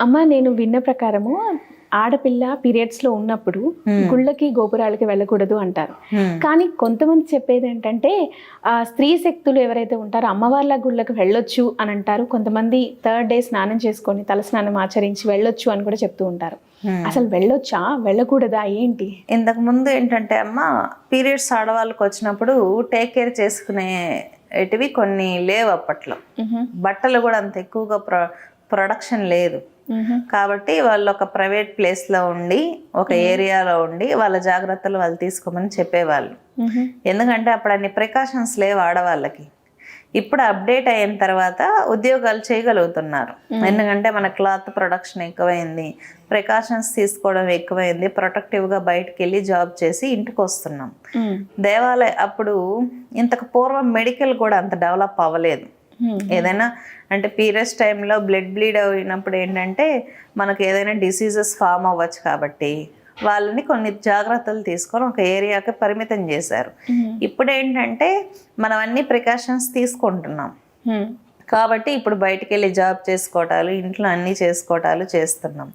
అమ్మ నేను విన్న ప్రకారము ఆడపిల్ల పీరియడ్స్లో ఉన్నప్పుడు గుళ్ళకి గోపురాలకి వెళ్ళకూడదు అంటారు. కానీ కొంతమంది చెప్పేది ఏంటంటే ఆ స్త్రీ శక్తులు ఎవరైతే ఉంటారో అమ్మవార్ల గుళ్ళకి వెళ్ళొచ్చు అని అంటారు. కొంతమంది థర్డ్ డే స్నానం చేసుకొని తల స్నానం ఆచరించి వెళ్ళొచ్చు అని కూడా చెప్తూ ఉంటారు. అసలు వెళ్ళొచ్చా? వెళ్ళకూడదా? ఏంటి? ఇంతకు ముందు ఏంటంటే అమ్మ పీరియడ్స్ ఆడవాళ్ళకి వచ్చినప్పుడు టేక్ కేర్ చేసుకునే కొన్ని లేవు అప్పట్లో. బట్టలు కూడా అంత ఎక్కువగా ప్రొ ప్రొడక్షన్ లేదు. కాబట్టి వాళ్ళు ఒక ప్రైవేట్ ప్లేస్లో ఉండి ఒక ఏరియాలో ఉండి వాళ్ళ జాగ్రత్తలు వాళ్ళు తీసుకోమని చెప్పేవాళ్ళు. ఎందుకంటే అప్పుడు అన్ని ప్రికాషన్స్ లేవు ఆడవాళ్ళకి. ఇప్పుడు అప్డేట్ అయిన తర్వాత ఉద్యోగాలు చేయగలుగుతున్నారు. ఎందుకంటే మన క్లాత్ ప్రొడక్షన్ ఎక్కువైంది ప్రికాషన్స్ తీసుకోవడం ఎక్కువైంది ప్రొటెక్టివ్గా బయటకు వెళ్ళి జాబ్ చేసి ఇంటికి వస్తున్నాం. దేవాలయ అప్పుడు ఇంతకు పూర్వం మెడికల్ కూడా అంత డెవలప్ అవ్వలేదు. ఏదైనా అంటే పీరియడ్స్ టైంలో బ్లడ్ బ్లీడ్ అయినప్పుడు ఏంటంటే మనకు ఏదైనా డిసీజెస్ ఫామ్ అవ్వచ్చు కాబట్టి వాళ్ళని కొన్ని జాగ్రత్తలు తీసుకొని ఒక ఏరియాకి పరిమితం చేశారు. ఇప్పుడు ఏంటంటే మనం అన్ని ప్రికాషన్స్ తీసుకుంటున్నాం. కాబట్టి ఇప్పుడు బయటికి వెళ్ళి జాబ్ చేసుకోవటాలు ఇంట్లో అన్నీ చేసుకోవటాలు చేస్తున్నాం.